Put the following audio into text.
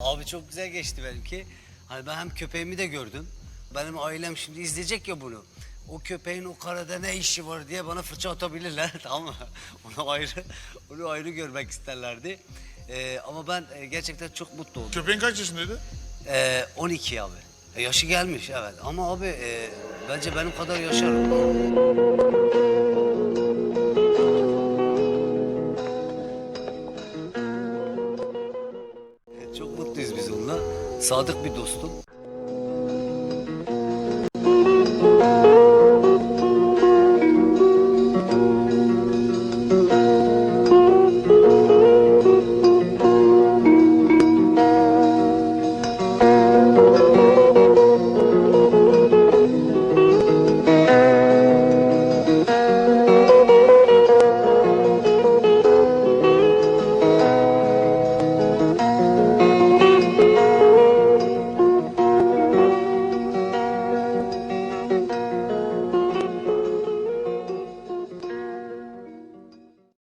Abi çok güzel geçti benimki. Hani ben hem köpeğimi de gördüm. Benim ailem şimdi izleyecek ya bunu. O köpeğin o karada ne işi var diye bana fırça atabilirler tamam mı? Onu ayrı, onu ayrı görmek isterlerdi. Ee, ama ben e, gerçekten çok mutlu oldum. Köpeğin kaç yaşındaydı? Ee, 12 abi. E, yaşı gelmiş evet ama abi e, bence benim kadar yaşar. Çok mutluyuz biz onunla. Sadık bir dostum.